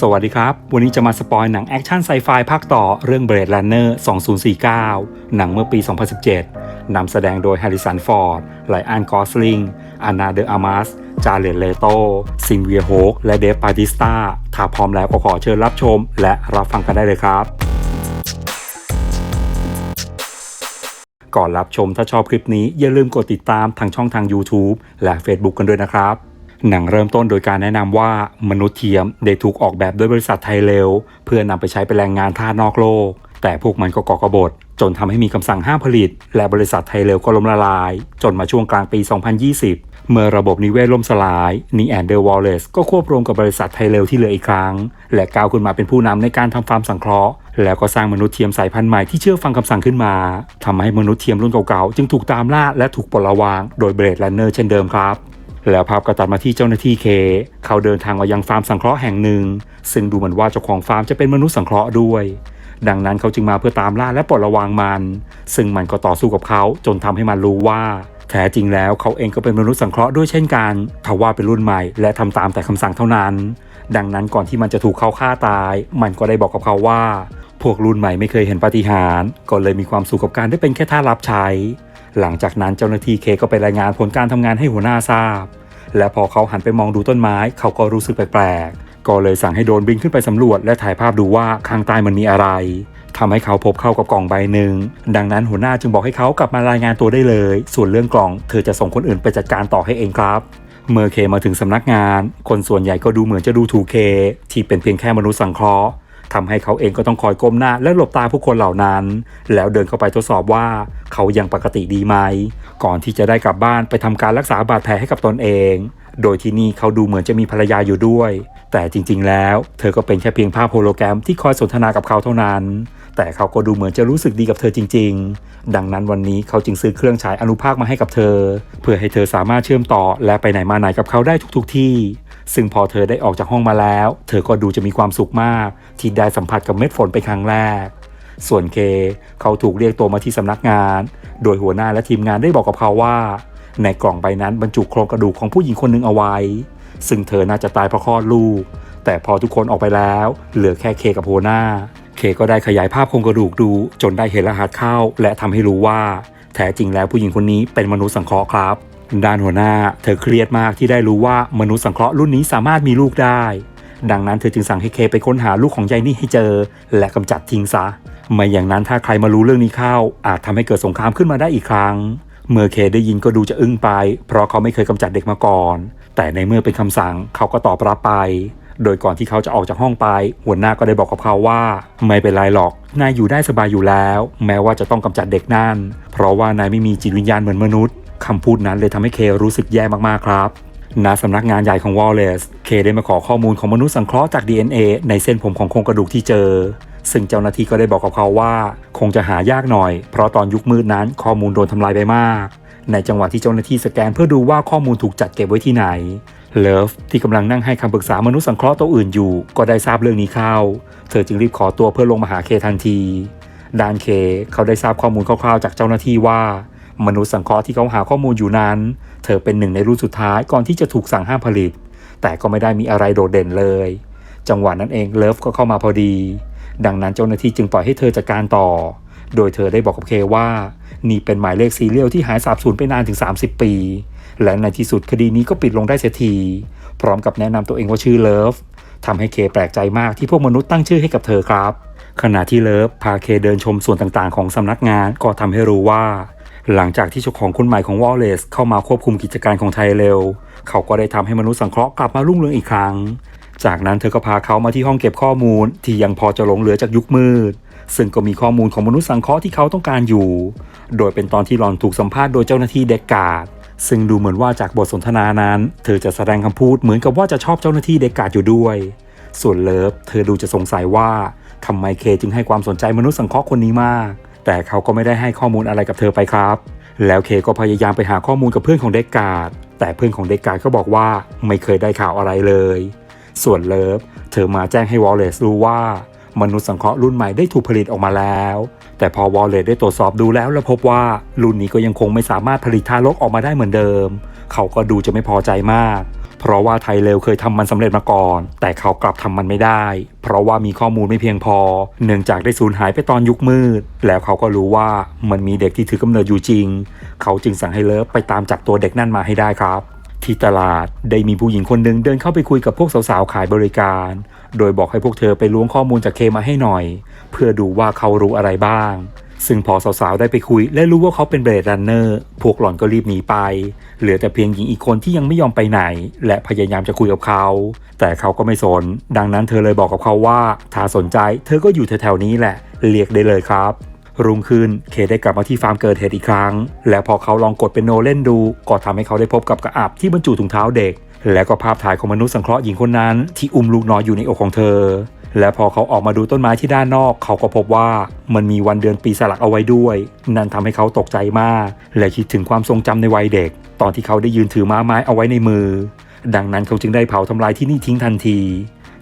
สวัสดีครับ วันนี้จะมาสปอยหนังแอคชั่นไซไฟภาคต่อเรื่อง Blade Runner 2049 หนังเมื่อปี 2017 นำแสดงโดยแฮร์ริสันฟอร์ดไลอานกอสลิงอานาเดออามาสจาเลนเลโตซินเวียโฮกและเดฟปาติสตาถ้าพร้อมแล้วก็ขอเชิญรับชม และรับฟังกันได้เลยครับก่อนรับชมถ้าชอบคลิปนี้อย่าลืมกดติดตามทางช่องทาง YouTube และ Facebook กันด้วยนะครับ หนังเริ่มต้นโดยการแนะนำว่ามนุษย์เทียมได้ถูกออกแบบโดยบริษัทไทยเร็วเพื่อนำไปใช้เป็นแรงงานทาสนอกโลก แต่พวกมันก็ก่อกบฏจนทำให้มีคำสั่งห้ามผลิต และบริษัทไทยเร็วก็ล้มละลาย จนมาช่วงกลางปี 2020 เมื่อระบบนิเวศล่มสลายนีแอนเดอร์วอลเลสก็ควบรวมกับบริษัทไทยเร็วที่เหลืออีกครั้ง และก้าวขึ้นมาเป็นผู้นำในการทำฟาร์มสังเคราะห์แล้วก็สร้างมนุษย์เทียมสายพันธุ์ใหม่ที่เชื่อฟังคำสั่งขึ้นมาทำให้มนุษย์เทียมรุ่นเก่าๆจึงถูกตามล่าและถูกปลดระวาง โดยเบรดแลนเนอร์เช่นเดิมครับ แล้วภาพก็ตัดมาที่เจ้าหน้าที่เค เขาเดินทางมายังฟาร์มสังเคราะห์แห่งหนึ่ง ซึ่งดูเหมือนว่าเจ้าของฟาร์มจะเป็นมนุษย์สังเคราะห์ด้วย ดังนั้นเขาจึงมาเพื่อตามล่าและปลดระวางมัน ซึ่งมันก็ต่อสู้กับเขาจนทำให้มันรู้ว่า แท้จริงแล้วเขาเองก็เป็นมนุษย์สังเคราะห์ด้วยเช่นกันทว่าเป็นรุ่นใหม่และทำตามแต่คำสั่งเท่านั้น ดังนั้นก่อนที่มันจะถูกเขาฆ่าตาย มันก็ได้บอกกับเขาว่า พวกรุ่นใหม่ไม่เคยเห็นปาฏิหาริย์ก็เลยมีความสุขกับการได้เป็นแค่ท่ารับใช้ หลังจากนั้นเจ้าหน้าที่เคก็ไปรายงานผลการทำงานให้หัวหน้าทราบ และพอเขาหันไปมองดูต้นไม้ เขาก็รู้สึกแปลกๆ ก็เลยสั่งให้โดรนบินขึ้นไปสำรวจ และถ่ายภาพดูว่าข้างใต้มันมีอะไรทำให้เขาพบเข้ากับกล่องใบหนึ่ง ดังนั้นหัวหน้าจึงบอกให้เขากลับมารายงานตัวได้เลย ส่วนเรื่องกล่อง เธอจะส่งคนอื่นไปจัดการต่อให้เองครับเมื่อเคมาถึงสำนักงาน คนส่วนใหญ่ก็ดูเหมือนจะดูถูกเค ที่เป็นเพียงแค่มนุษย์สังเคราะห์ ทำให้เขาเองก็ต้องคอยก้มหน้า และหลบตาผู้คนเหล่านั้น แล้วเดินเข้าไปทดสอบว่าเขายังปกติดีไหม ก่อนที่จะได้กลับบ้านไปทำการรักษาบาดแผลให้กับตนเอง โดยที่นี่เขาดูเหมือนจะมีภรรยาอยู่ด้วย แต่จริงๆ แล้ว เธอก็เป็นแค่เพียงภาพโฮโลแกรมที่คอยสนทนากับเขาเท่านั้น แต่เขาก็ดูเหมือนจะรู้สึกดีกับเธอจริง ๆ ดังนั้นวันนี้เขาจึงซื้อเครื่องฉายอนุภาคมาให้กับเธอ เพื่อให้เธอสามารถเชื่อมต่อและไปไหนมาไหนกับเขาได้ทุกๆที่ ซึ่งพอเธอได้ออกจากห้องมาแล้ว เธอก็ดูจะมีความสุขมาก ที่ได้สัมผัสกับเม็ดฝนเป็นครั้งแรก ส่วนเคเขาถูกเรียกตัวมาที่สำนักงาน โดยหัวหน้าและทีมงานได้บอกกับเขาว่า ในกล่องใบนั้นบรรจุโครงกระดูกของผู้หญิงคนหนึ่งเอาไว้ ซึ่งเธอน่าจะตายเพราะคลอดลูก แต่พอทุกคนออกไปแล้ว เหลือแค่เคกับหัวหน้า เคก็ได้ขยายภาพโครงกระดูกดู จนได้เห็นรหัสเข้า และทำให้รู้ว่า แท้จริงแล้วผู้หญิงคนนี้เป็นมนุษย์สังเคราะห์ครับ ด้านหัวหน้า เธอเครียดมากที่ได้รู้ว่ามนุษย์สังเคราะห์รุ่นนี้สามารถมีลูกได้ ดังนั้นเธอจึงสั่งให้เคไปค้นหาลูกของยายนี่ให้เจอ และกำจัดทิ้งซะ ไม่อย่างนั้นถ้าใครมารู้เรื่องนี้เข้า อาจทำให้เกิดสงครามขึ้นมาได้อีกครั้ง เมื่อเคได้ยินก็ดูจะอึ้งไป เพราะเขาไม่เคยกำจัดเด็กมาก่อน แต่ในเมื่อเป็นคำสั่งเขาก็ตอบรับไปโดยก่อนที่เขาจะออกจากห้องไป หัวหน้าก็ได้บอกกับเขาว่า ไม่เป็นไรหรอก นายอยู่ได้สบายอยู่แล้ว แม้ว่าจะต้องกำจัดเด็กนั่น เพราะว่านายไม่มีจิตวิญญาณเหมือนมนุษย์ คำพูดนั้นเลยทำให้เครู้สึกแย่มากๆครับณสำนักงานใหญ่ของวอลเลซเคได้มาขอข้อมูลของมนุษย์สังเคราะห์จาก DNA ในเส้นผมของโครงกระดูกที่เจอ ซึ่งเจ้าหน้าที่ก็ได้บอกกับเขาว่า คงจะหายากหน่อย เพราะตอนยุคมืดนั้นข้อมูลโดนทำลายไปมาก ในจังหวะที่เจ้าหน้าที่สแกนเพื่อดูว่าข้อมูลถูกจัดเก็บไว้ที่ไหนเลิฟที่กำลังนั่งให้คำปรึกษามนุษย์สังเคราะห์ตัวอื่นอยู่ ก็ได้ทราบเรื่องนี้เข้า เธอจึงรีบขอตัวเพื่อลงมาหาเคทันทีดานเคเขาได้ทราบข้อมูลคร่าวๆจากเจ้าหน้าที่ว่า มนุษย์สังเคราะห์ที่เขาหาข้อมูลอยู่นั้น เธอเป็นหนึ่งในรุ่นสุดท้ายก่อนที่จะถูกสั่งห้ามผลิต แต่ก็ไม่ได้มีอะไรโดดเด่นเลย จังหวะนั้นเองเลิฟก็เข้ามาพอดี ดังนั้นเจ้าหน้าที่จึงปล่อยให้เธอจัดการต่อ โดยเธอได้บอกกับเคว่า นี่เป็นหมายเลขซีเรียลที่หายสาบสูญไปนานถึง 30 ปี และในที่สุดคดีนี้ก็ปิดลงได้เสียทีพร้อมกับแนะนำตัวเองว่าชื่อเลิฟทำให้เคแปลกใจมากที่พวกมนุษย์ตั้งชื่อให้กับเธอครับ ขณะที่เลิฟพาเคเดินชมส่วนต่างๆ ของสำนักงานก็ทำให้รู้ว่า หลังจากที่เจ้าของคนใหม่ของวอลเลซเข้ามาควบคุมกิจการของไทยเร็ว เขาก็ได้ทำให้มนุษย์สังเคราะห์กลับมารุ่งเรืองอีกครั้ง จากนั้นเธอก็พาเขามาที่ห้องเก็บข้อมูลที่ยังพอจะหลงเหลือจากยุคมืด ซึ่งก็มีข้อมูลของมนุษย์สังเคราะห์ที่เขาต้องการอยู่ โดยเป็นตอนที่หลอนถูกสัมภาษณ์โดยเจ้าหน้าที่เด็กกาดซึ่งดูเหมือนว่าจากบทสนทนานั้น เธอจะแสดงคำพูดเหมือนกับว่าจะชอบเจ้าหน้าที่เด็กกาดอยู่ด้วย ส่วนเลิฟ เธอดูจะสงสัยว่าทำไมเคจึงให้ความสนใจมนุษย์สังเคราะห์คนนี้มาก แต่เขาก็ไม่ได้ให้ข้อมูลอะไรกับเธอไปครับ แล้วเคก็พยายามไปหาข้อมูลกับเพื่อนของเด็กกาดแต่เพื่อนของเด็กกาดก็บอกว่าไม่เคยได้ข่าวอะไรเลย ส่วนเลิฟเธอมาแจ้งให้วอลเลซรู้ว่ามนุษย์สังเคราะห์รุ่นใหม่ได้ถูกผลิตออกมาแล้ว แต่พอวอลเลซได้ตรวจสอบดูแล้ว และพบว่ารุ่นนี้ก็ยังคงไม่สามารถผลิตทารกออกมาได้เหมือนเดิม เขาก็ดูจะไม่พอใจมาก เพราะว่าไทยเลวเคยทำมันสำเร็จมาก่อน แต่เขากลับทำมันไม่ได้ เพราะว่ามีข้อมูลไม่เพียงพอ เนื่องจากได้สูญหายไปตอนยุคมืด แล้วเขาก็รู้ว่ามันมีเด็กที่ถือกำเนิดอยู่จริง เขาจึงสั่งให้เลิฟไปตามจับตัวเด็กนั่นมาให้ได้ครับ ที่ตลาดได้มีผู้หญิงคนหนึ่งเดินเข้าไปคุยกับพวกสาวๆขายบริการ โดยบอกให้พวกเธอไปล้วงข้อมูลจากเคมาให้หน่อย เพื่อดูว่าเขารู้อะไรบ้าง ซึ่งพอสาวๆ ได้ไปคุย และรู้ว่าเขาเป็นเบรดรันเนอร์ พวกหล่อนก็รีบหนีไป เหลือแต่เพียงหญิงอีกคนที่ยังไม่ยอมไปไหน และพยายามจะคุยกับเขา แต่เขาก็ไม่สน ดังนั้นเธอเลยบอกกับเขาว่า ถ้าสนใจ เธอก็อยู่แถวๆนี้แหละ เรียกได้เลยครับ รุ่งขึ้น เคได้กลับมาที่ฟาร์มเกิดเหตุอีกครั้ง และพอเขาลองกดเป็นโนเล่นดู ก็ทำให้เขาได้พบกับกระอับที่บรรจุถุงเท้าเด็ก และก็ภาพถ่ายของมนุษย์สังเคราะห์หญิงคนนั้น ที่อุ้มลูกน้อยอยู่ในอกของเธอ และพอเขาออกมาดูต้นไม้ที่ด้านนอก เขาก็พบว่ามันมีวันเดือนปีสลักเอาไว้ด้วย นั่นทำให้เขาตกใจมาก และคิดถึงความทรงจำในวัยเด็ก ตอนที่เขาได้ยืนถือม้าไม้เอาไว้ในมือ ดังนั้นเขาจึงได้เผาทำลายที่นี่ทิ้งทันที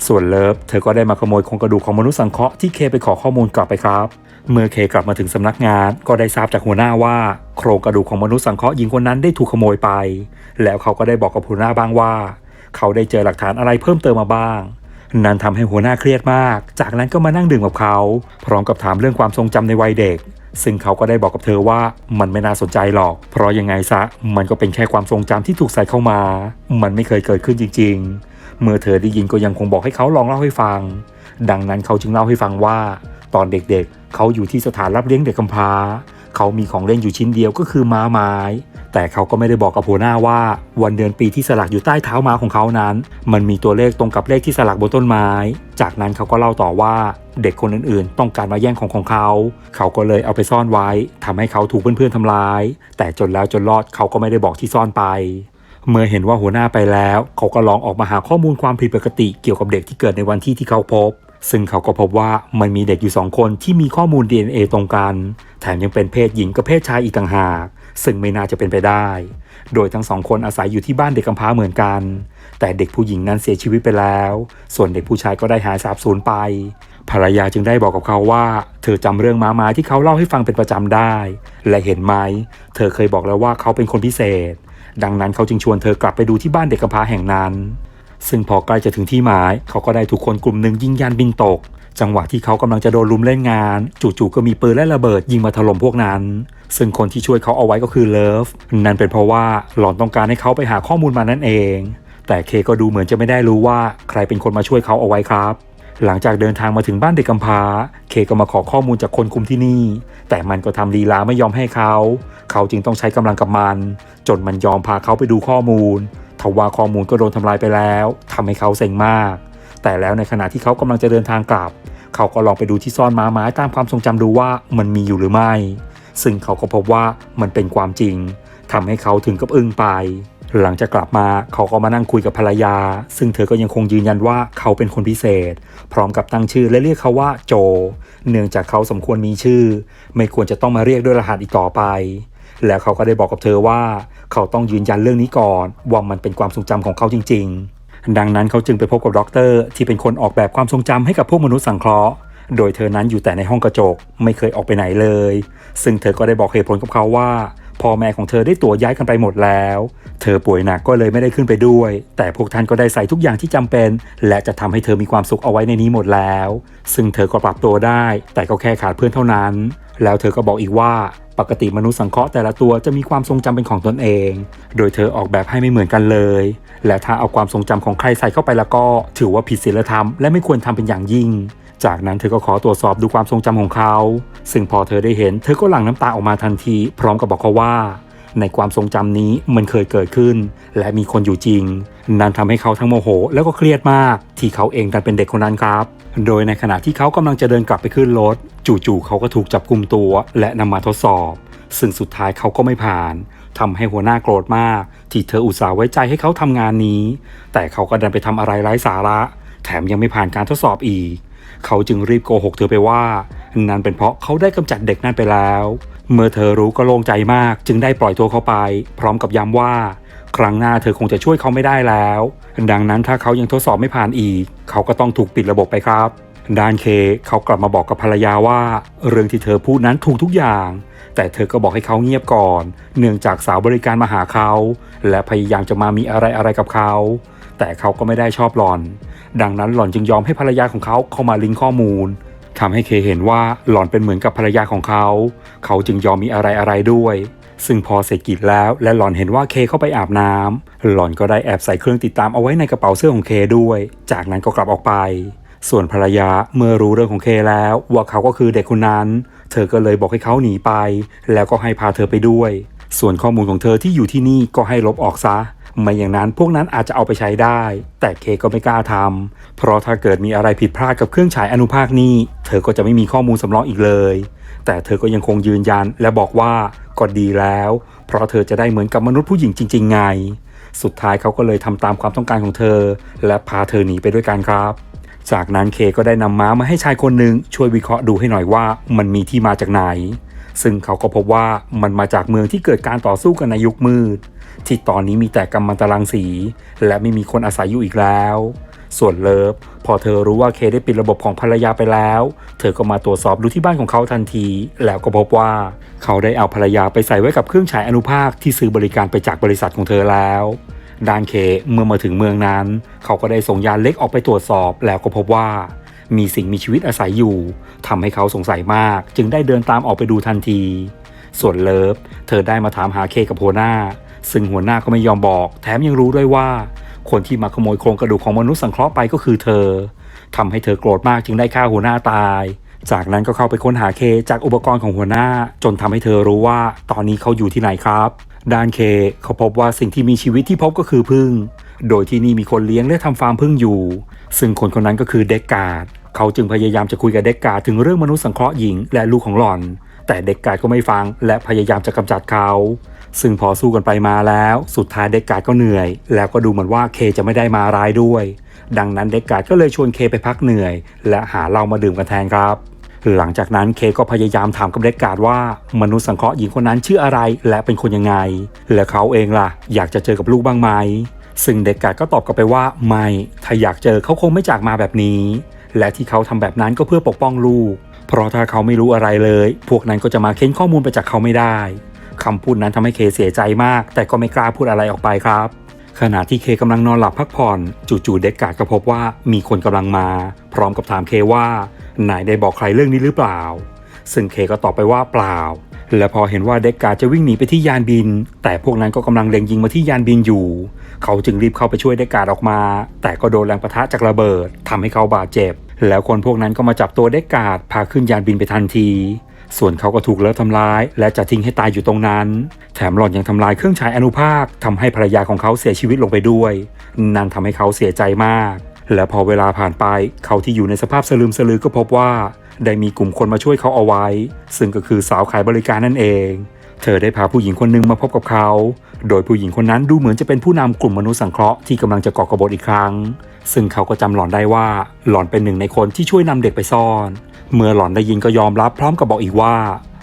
ส่วนเลิฟเธอก็ได้มาขโมยโครงกระดูกของมนุษย์สังเคราะห์ที่เคไปขอข้อมูลกลับไปครับเมื่อเคกลับมาถึงสำนักงานก็ได้ทราบจากหัวหน้าว่า โครงกระดูกของมนุษย์สังเคราะห์หญิงคนนั้นได้ถูกขโมยไป แล้วเขาก็ได้บอกกับหัวหน้าบ้างว่า เขาได้เจอหลักฐานอะไรเพิ่มเติมมาบ้าง นั่นทำให้หัวหน้าเครียดมาก จากนั้นก็มานั่งดื่มกับเขา พร้อมกับถามเรื่องความทรงจำในวัยเด็ก ซึ่งเขาก็ได้บอกกับเธอว่ามันไม่น่าสนใจหรอก เพราะยังไงซะมันก็เป็นแค่ความทรงจำที่ถูกใส่เข้ามา มันไม่เคยเกิดขึ้นจริง ๆ เมื่อเธอได้ยินก็ยังคงบอกให้เขาลองเล่าให้ฟัง ดังนั้นเขาจึงเล่าให้ฟังว่า ตอนเด็กๆ เขาอยู่ที่สถานรับเลี้ยงเด็กกำพร้า เขามีของเล่นอยู่ชิ้นเดียวก็คือม้าไม้ แต่เขาก็ไม่ได้บอกกับหัวหน้าว่า วันเดือนปีที่สลักอยู่ใต้เท้าม้าของเขานั้น มันมีตัวเลขตรงกับเลขที่สลักบนต้นไม้ จากนั้นเขาก็เล่าต่อว่าเด็กคนอื่นๆ ต้องการมาแย่งของของเขา เขาก็เลยเอาไปซ่อนไว้ทำให้เขาถูกเพื่อนๆทำร้าย แต่จนแล้วจนรอดเขาก็ไม่ได้บอกที่ซ่อนไป เมื่อเห็นว่าหัวหน้าไปแล้ว เขาก็ลองออกมาหาข้อมูลความผิดปกติเกี่ยวกับเด็กที่เกิดในวันที่ที่เขาพบ ซึ่งเขาก็พบว่ามันมีเด็กอยู่สองคนที่มีข้อมูล DNA ตรงกัน แถมยังเป็นเพศหญิงกับเพศชายอีกต่างหาก ซึ่งไม่น่าจะเป็นไปได้ โดยทั้งสองคนอาศัยอยู่ที่บ้านเด็กกำพร้าเหมือนกัน แต่เด็กผู้หญิงนั้นเสียชีวิตไปแล้ว ส่วนเด็กผู้ชายก็ได้หายสาบสูญไป ภรรยาจึงได้บอกกับเขาว่า เธอจำเรื่องม้าไม้ที่เขาเล่าให้ฟังเป็นประจำได้ และเห็นไหม เธอเคยบอกแล้วว่าเขาเป็นคนพิเศษ ดังนั้นเขาจึงชวนเธอกลับไปดูที่บ้านเด็กกำพร้าแห่งนั้น ซึ่งพอใกล้จะถึงที่หมาย เขาก็ได้ถูกคนกลุ่มหนึ่งยิงยานบินตก จังหวะที่เขากำลังจะโดนลุมเล่นงาน จู่ๆก็มีปืนและระเบิดยิงมาถล่มพวกนั้น ซึ่งคนที่ช่วยเขาเอาไว้ก็คือเลิฟนั่นเป็นเพราะว่าหลอนต้องการให้เขาไปหาข้อมูลมานั่นเอง แต่เคก็ดูเหมือนจะไม่ได้รู้ว่าใครเป็นคนมาช่วยเขาเอาไว้ครับ หลังจากเดินทางมาถึงบ้านเด็กกำพร้า เคก็มาขอข้อมูลจากคนคุมที่นี่ แต่มันก็ทำลีลาไม่ยอมให้เขา เขาจึงต้องใช้กำลังกับมัน จนมันยอมพาเขาไปดูข้อมูลทว่าข้อมูลก็โดนทำลายไปแล้วทำให้เขาเซ็งมาก แต่แล้วในขณะที่เขากำลังจะเดินทางกลับ เขาก็ลองไปดูที่ซ่อนม้าไม้ตามความทรงจำดูว่ามันมีอยู่หรือไม่ ซึ่งเขาก็พบว่ามันเป็นความจริงทำให้เขาถึงกับอึ้งไป หลังจากกลับมาเขาก็มานั่งคุยกับภรรยา ซึ่งเธอก็ยังคงยืนยันว่าเขาเป็นคนพิเศษ พร้อมกับตั้งชื่อและเรียกเขาว่าโจ เนื่องจากเขาสมควรมีชื่อ ไม่ควรจะต้องมาเรียกด้วยรหัสอีกต่อไป แล้วเขาก็ได้บอกกับเธอว่า เขาต้องยืนยันเรื่องนี้ก่อนว่ามันเป็นความทรงจำของเขาจริง ๆ ดังนั้นเขาจึงไปพบกับด็อกเตอร์ที่เป็นคนออกแบบความทรงจำให้กับพวกมนุษย์สังเคราะห์ โดยเธอนั้นอยู่แต่ในห้องกระจกไม่เคยออกไปไหนเลย ซึ่งเธอก็ได้บอกเหตุผลกับเขาว่า พ่อแม่ของเธอได้ตัวย้ายกันไปหมดแล้ว เธอป่วยหนักก็เลยไม่ได้ขึ้นไปด้วย แต่พวกท่านก็ได้ใส่ทุกอย่างที่จำเป็น และจะทำให้เธอมีความสุขเอาไว้ในนี้หมดแล้ว ซึ่งเธอก็ปรับตัวได้ แต่ก็แค่ขาดเพื่อนเท่านั้น แล้วเธอก็บอกอีกว่าปกติมนุษย์สังเคราะห์แต่ละตัวจะมีความทรงจำเป็นของตนเอง โดยเธอออกแบบให้ไม่เหมือนกันเลย และถ้าเอาความทรงจำของใครใส่เข้าไปแล้วก็ ถือว่าผิดศีลธรรมและไม่ควรทำเป็นอย่างยิ่ง จากนั้นเธอก็ขอตรวจสอบดูความทรงจำของเขา ซึ่งพอเธอได้เห็น เธอก็หลั่งน้ำตาออกมาทันที พร้อมกับบอกเขาว่า ในความทรงจำนี้มันเคยเกิดขึ้น และมีคนอยู่จริง นั่นทำให้เขาทั้งโมโห แล้วก็เครียดมาก ที่เขาเองดันเป็นเด็กคนนั้นครับ โดยในขณะที่เขากำลังจะเดินกลับไปขึ้นรถ จู่ๆเขาก็ถูกจับกลุ่มตัว และนำมาทดสอบ ซึ่งสุดท้ายเขาก็ไม่ผ่านทำให้หัวหน้าโกรธมาก ที่เธออุตส่าห์ไว้ใจให้เขาทำงานนี้ แต่เขาก็ดันไปทำอะไรไร้สาระ แถมยังไม่ผ่านการทดสอบอีก เขาจึงรีบโกหกเธอไปว่านั่นเป็นเพราะเขาได้กำจัดเด็กนั่นไปแล้ว เมื่อเธอรู้ก็โล่งใจมาก จึงได้ปล่อยตัวเขาไป พร้อมกับย้ำว่า ครั้งหน้าเธอคงจะช่วยเขาไม่ได้แล้ว ดังนั้นถ้าเขายังทดสอบไม่ผ่านอีก เขาก็ต้องถูกปิดระบบไปครับด้านเคเขากลับมาบอกกับภรรยาว่า เรื่องที่เธอพูดนั้นถูกทุกอย่าง แต่เธอก็บอกให้เขาเงียบก่อน เนื่องจากสาวบริการมาหาเขา และพยายามจะมามีอะไรอะไรกับเขา แต่เขาก็ไม่ได้ชอบหลอน ดังนั้นหล่อนจึงยอมให้ภรรยาของเขาเข้ามาลิงก์ข้อมูลทำให้เคเห็นว่าหล่อนเป็นเหมือนกับภรรยาของเขา เขาจึงยอมมีอะไรอะไรด้วย ซึ่งพอเสร็จกิจแล้วและหล่อนเห็นว่าเคเข้าไปอาบน้ำหล่อนก็ได้แอบใส่เครื่องติดตามเอาไว้ในกระเป๋าเสื้อของเคด้วย จากนั้นก็กลับออกไป ส่วนภรรยาเมื่อรู้เรื่องของเคแล้วว่าเขาก็คือเด็กคนนั้น เธอก็เลยบอกให้เขาหนีไป แล้วก็ให้พาเธอไปด้วย ส่วนข้อมูลของเธอที่อยู่ที่นี่ก็ให้ลบออกซะ ไม่อย่างนั้นพวกนั้นอาจจะเอาไปใช้ได้ แต่เคก็ไม่กล้าทำเพราะถ้าเกิดมีอะไรผิดพลาดกับเครื่องฉายอนุภาคนี้ เธอก็จะไม่มีข้อมูลสำรองอีกเลย แต่เธอก็ยังคงยืนยันและบอกว่าก็ดีแล้ว เพราะเธอจะได้เหมือนกับมนุษย์ผู้หญิงจริง ๆ ไง สุดท้ายเขาก็เลยทำตามความต้องการของเธอ และพาเธอหนีไปด้วยกันครับจากนั้นเคก็ได้นำม้ามาให้ชายคนหนึ่งช่วยวิเคราะห์ดูให้หน่อยว่ามันมีที่มาจากไหน ซึ่งเขาก็พบว่ามันมาจากเมืองที่เกิดการต่อสู้กันในยุคมืด ที่ตอนนี้มีแต่กำมันตรังสี และไม่มีคนอาศัยอยู่อีกแล้ว ส่วนเลิฟพอเธอรู้ว่าเคได้ปิดระบบของภรรยาไปแล้ว เธอก็มาตรวจสอบดูที่บ้านของเขาทันที แล้วก็พบว่าเขาได้เอาภรรยาไปใส่ไว้กับเครื่องฉายอนุภาคที่ซื้อบริการไปจากบริษัทของเธอแล้วด้านเคเมื่อมาถึงเมืองนั้น เขาก็ได้ส่งยานเล็กออกไปตรวจสอบแล้วก็พบว่า มีสิ่งมีชีวิตอาศัยอยู่ทำให้เขาสงสัยมาก จึงได้เดินตามออกไปดูทันที ส่วนเลิฟ เธอได้มาถามหาเคกับหัวหน้า ซึ่งหัวหน้าก็ไม่ยอมบอก แถมยังรู้ด้วยว่า คนที่มาขโมยโครงกระดูกของมนุษย์สังเคราะห์ไปก็คือเธอทำให้เธอโกรธมากจึงได้ฆ่าหัวหน้าตาย จากนั้นก็เข้าไปค้นหาเคจากอุปกรณ์ของหัวหน้า จนทำให้เธอรู้ว่า ตอนนี้เขาอยู่ที่ไหนครับด้านเคเขาพบว่าสิ่งที่มีชีวิตที่พบก็คือพึ่ง โดยที่นี่มีคนเลี้ยงและทำฟาร์มพึ่งอยู่ ซึ่งคนคนนั้นก็คือเด็กการ์ด เขาจึงพยายามจะคุยกับเด็กกาถึงเรื่องมนุษย์สังเคราะห์หญิงและลูกของหล่อน แต่เด็กกาก็ไม่ฟังและพยายามจะกำจัดเขา ซึ่งพอสู้กันไปมาแล้ว สุดท้ายเด็กกาก็เหนื่อย แล้วก็ดูเหมือนว่าเคจะไม่ได้มาร้ายด้วย ดังนั้นเด็กกาก็เลยชวนเคไปพักเหนื่อย และหาเหล้ามาดื่มกันแทนครับหลังจากนั้นเคก็พยายามถามกับเด็กการ์ดว่ามนุษย์สังเคราะห์หญิงคนนั้นชื่ออะไรและเป็นคนยังไง และเขาเองล่ะ อยากจะเจอกับลูกบ้างไหม ซึ่งเด็กการ์ดก็ตอบกลับไปว่าไม่ ถ้าอยากเจอเขาคงไม่จากมาแบบนี้ และที่เขาทำแบบนั้นก็เพื่อปกป้องลูก เพราะถ้าเขาไม่รู้อะไรเลย พวกนั้นก็จะมาเค้นข้อมูลไปจากเขาไม่ได้คำพูดนั้นทำให้เคเสียใจมาก แต่ก็ไม่กล้าพูดอะไรออกไปครับ ขณะที่เคกำลังนอนหลับพักผ่อนจู่ๆเด็กกาดก็พบว่ามีคนกำลังมา พร้อมกับถามเคว่านายได้บอกใครเรื่องนี้หรือเปล่า ซึ่งเคก็ตอบไปว่าเปล่า และพอเห็นว่าเด็กกาดจะวิ่งหนีไปที่ยานบิน แต่พวกนั้นก็กำลังเล็งยิงมาที่ยานบินอยู่ เขาจึงรีบเข้าไปช่วยเด็กกาดออกมา แต่ก็โดนแรงประทะจากระเบิดทำให้เขาบาดเจ็บ แล้วคนพวกนั้นก็มาจับตัวเด็กกาดพาขึ้นยานบินไปทันที ส่วนเขาก็ถูกเลิฟทำร้าย และจะทิ้งให้ตายอยู่ตรงนั้น แถมหล่อนยังทำลายเครื่องฉายอนุภาคทำให้ภรรยาของเขาเสียชีวิตลงไปด้วย นั่นทำให้เขาเสียใจมาก และพอเวลาผ่านไปเขาที่อยู่ในสภาพสลืมสลือก็พบว่า ได้มีกลุ่มคนมาช่วยเขาเอาไว้ ซึ่งก็คือสาวขายบริการนั่นเอง เธอได้พาผู้หญิงคนหนึ่งมาพบกับเขา โดยผู้หญิงคนนั้นดูเหมือนจะเป็นผู้นำกลุ่มมนุษย์สังเคราะห์ที่กำลังจะก่อกบฏอีกครั้ง ซึ่งเขาก็จำหล่อนได้ว่าหล่อนเป็นหนึ่งในคนที่ช่วยนำเด็กไปซ่อน เมื่อหล่อนได้ยินก็ยอมรับพร้อมกับบอกอีกว่า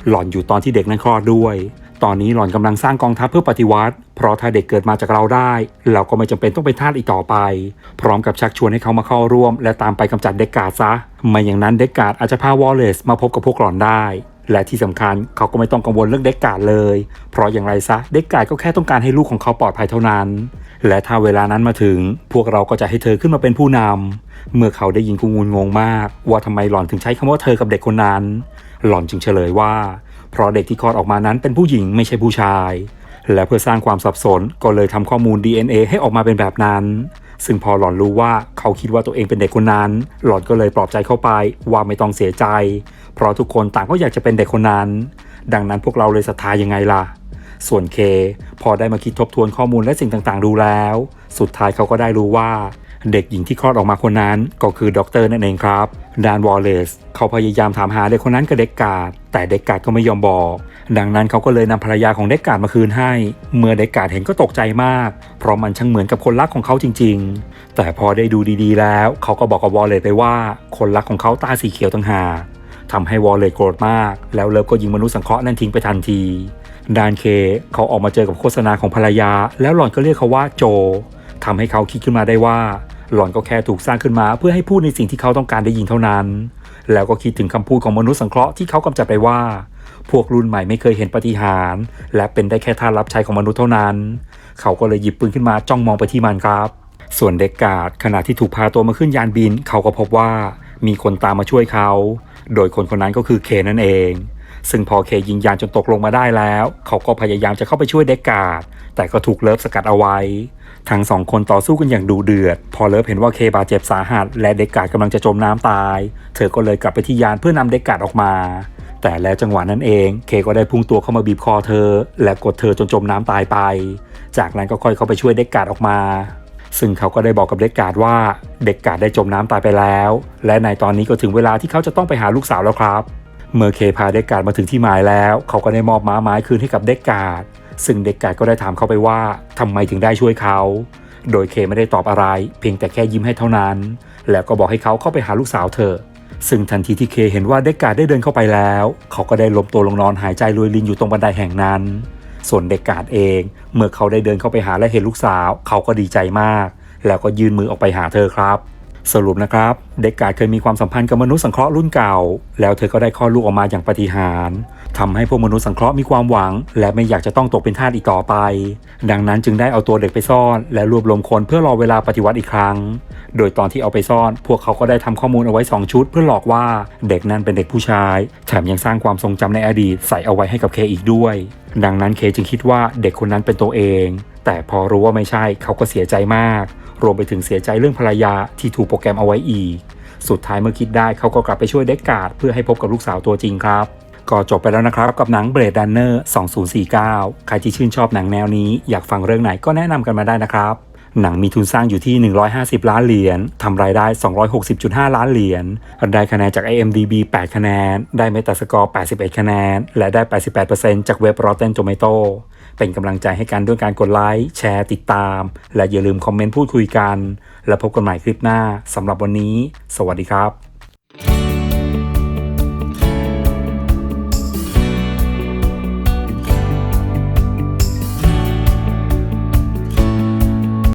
หล่อนอยู่ตอนที่เด็กนั้นคลอดด้วย ตอนนี้หล่อนกำลังสร้างกองทัพเพื่อปฏิวัติ เพราะถ้าเด็กเกิดมาจากเราได้ เราก็ไม่จำเป็นต้องเป็นทาสอีกต่อไป พร้อมกับชักชวนให้เขามาเข้าร่วม และตามไปกำจัดเด็กกาดซะ ไม่อย่างนั้นเด็กกาดอาจจะพาวอลเลสมาพบกับพวกหล่อนได้ และที่สำคัญเขาก็ไม่ต้องกังวลเรื่องเด็กกาดเลย เพราะอย่างไรซะเด็กกาดก็แค่ต้องการให้ลูกของเขาปลอดภัยเท่านั้น และถ้าเวลานั้นมาถึง พวกเราก็จะให้เธอขึ้นมาเป็นผู้นำเมื่อเขาได้ยินก็งุนงงมาก ว่าทำไมหล่อนถึงใช้คำว่าเธอกับเด็กคนนั้น หล่อนจึงเฉลยว่า เพราะเด็กที่คลอดออกมานั้นเป็นผู้หญิงไม่ใช่ผู้ชาย และเพื่อสร้างความสับสนก็เลยทำข้อมูล DNA ให้ออกมาเป็นแบบนั้น ซึ่งพอหลอนรู้ว่าเขาคิดว่าตัวเองเป็นเด็กคนนั้น หลอนก็เลยปลอบใจเข้าไปว่าไม่ต้องเสียใจ เพราะทุกคนต่างก็อยากจะเป็นเด็กคนนั้น ดังนั้นพวกเราเลยศรัทธายังไงล่ะส่วนเค พอได้มาคิดทบทวนข้อมูลและสิ่งต่างๆ ดูแล้ว สุดท้ายเขาก็ได้รู้ว่า เด็กหญิงที่คลอดออกมาคนนั้นก็คือด็อกเตอร์นั่นเองครับดานวอลเลซเขาพยายามถามหาเด็กคนนั้นกับเด็กกาดแต่เด็กกาดก็ไม่ยอมบอก ดังนั้นเขาก็เลยนำภรรยาของเด็กกาดมาคืนให้ เมื่อเด็กกาดเห็นก็ตกใจมาก เพราะมันช่างเหมือนกับคนรักของเขาจริง ๆ แต่พอได้ดูดีๆ แล้วเขาก็บอกกับวอลเลซไปว่า คนรักของเขาตาสีเขียวต่างหากทำให้วอลเลซโกรธมาก แล้วเลิฟก็ยิงมนุษย์สังเคราะห์นั่นทิ้งไปทันทีดานเคเขาออกมาเจอกับโฆษณาของภรรยา แล้วหล่อนก็เรียกเขาว่าโจ ทำให้เขาคิดขึ้นมาได้ว่า หล่อนก็แค่ถูกสร้างขึ้นมา เพื่อให้พูดในสิ่งที่เขาต้องการได้ยินเท่านั้น แล้วก็คิดถึงคำพูดของมนุษย์สังเคราะห์ที่เขากำจัดไปว่า พวกรุ่นใหม่ไม่เคยเห็นปฏิหาร และเป็นได้แค่ท่ารับใช้ของมนุษย์เท่านั้น เขาก็เลยหยิบปืนขึ้นมาจ้องมองไปที่มันครับ ส่วนเด็กกาดขณะที่ถูกพาตัวมาขึ้นยานบิน เขาก็พบว่ามีคนตามมาช่วยเขา โดยคนคนนั้นก็คือเคนั่นเอง ซึ่งพอเคยิงยานจนตกลงมาได้แล้ว เขาก็พยายามจะเข้าไปช่วยเด็กกาด แต่ก็ถูกเลิฟสกัดเอาไว้ ทั้งสองคนต่อสู้กันอย่างดูเดือด พอเลิฟเห็นว่าเคบาดเจ็บสาหัส และเด็กกาดกำลังจะจมน้ำตาย เธอก็เลยกลับไปที่ยานเพื่อนำเด็กกาดออกมา แต่แล้วจังหวะนั้นเอง เคก็ได้พุ่งตัวเข้ามาบีบคอเธอ และกดเธอจนจมน้ำตายไป จากนั้นก็ค่อยเข้าไปช่วยเด็กกาดออกมาซึ่งเขาก็ได้บอกกับเด็กกาดว่าเด็กกาดได้จมน้ำตายไปแล้ว และในตอนนี้ก็ถึงเวลาที่เขาจะต้องไปหาลูกสาวแล้วครับ เมื่อเคพาเด็กกาดมาถึงที่หมายแล้ว เขาก็ได้มอบม้าไม้คืนให้กับเด็กกาดซึ่งเด็กกาดก็ได้ถามเขาไปว่าทำไมถึงได้ช่วยเขา โดยเคไม่ได้ตอบอะไร เพียงแต่แค่ยิ้มให้เท่านั้น แล้วก็บอกให้เขาเข้าไปหาลูกสาวเธอ ซึ่งทันทีที่เคเห็นว่าเด็กกาดได้เดินเข้าไปแล้ว เขาก็ได้ล้มตัวลงนอนหายใจรวยรินอยู่ตรงบันไดแห่งนั้น ส่วนเด็กกาดเอง เมื่อเขาได้เดินเข้าไปหาและเห็นลูกสาว เขาก็ดีใจมาก แล้วก็ยื่นมือออกไปหาเธอครับ สรุปนะครับ เด็กกาดเคยมีความสัมพันธ์กับมนุษย์สังเคราะห์รุ่นเก่า แล้วเธอก็ได้คลอดลูกออกมาอย่างปฏิหาริย์ทำให้พวกมนุษย์สังเคราะห์มีความหวัง และไม่อยากจะต้องตกเป็นทาสอีกต่อไป ดังนั้นจึงได้เอาตัวเด็กไปซ่อน และรวบรวมคนเพื่อรอเวลาปฏิวัติอีกครั้ง โดยตอนที่เอาไปซ่อน พวกเขาก็ได้ทำข้อมูลเอาไว้ 2 ชุด เพื่อหลอกว่าเด็กนั้นเป็นเด็กผู้ชาย แถมยังสร้างความทรงจำในอดีตใส่เอาไว้ให้กับเคอีกด้วย ดังนั้นเคจึงคิดว่าเด็กคนนั้นเป็นตัวเอง แต่พอรู้ว่าไม่ใช่เขาก็เสียใจมาก รวมไปถึงเสียใจเรื่องภรรยาที่ถูกโปรแกรมเอาไว้อีก สุดท้ายเมื่อคิดได้เขาก็กลับไปช่วยเด็กกาดเพื่อให้พบกับลูกสาวตัวจริงครับ ก็จบไปแล้วนะครับกับหนัง Blade Runner 2049 ใครที่ชื่นชอบหนังแนวนี้อยากฟังเรื่องไหนก็แนะนำกันมาได้นะครับหนังมีทุนสร้างอยู่ที่ 150 ล้านเหรียญ ทำรายได้ 260.5 ล้านเหรียญ ได้คะแนนจาก IMDb 8 คะแนน ได้ Metascore 81 คะแนน และได้ 88%จากเว็บ Rotten Tomato เป็นกำลังใจให้กันด้วยการกดไลค์แชร์ติดตาม และอย่าลืมคอมเมนต์พูดคุยกัน และพบกันใหม่คลิปหน้าสำหรับวันนี้ สวัสดีครับ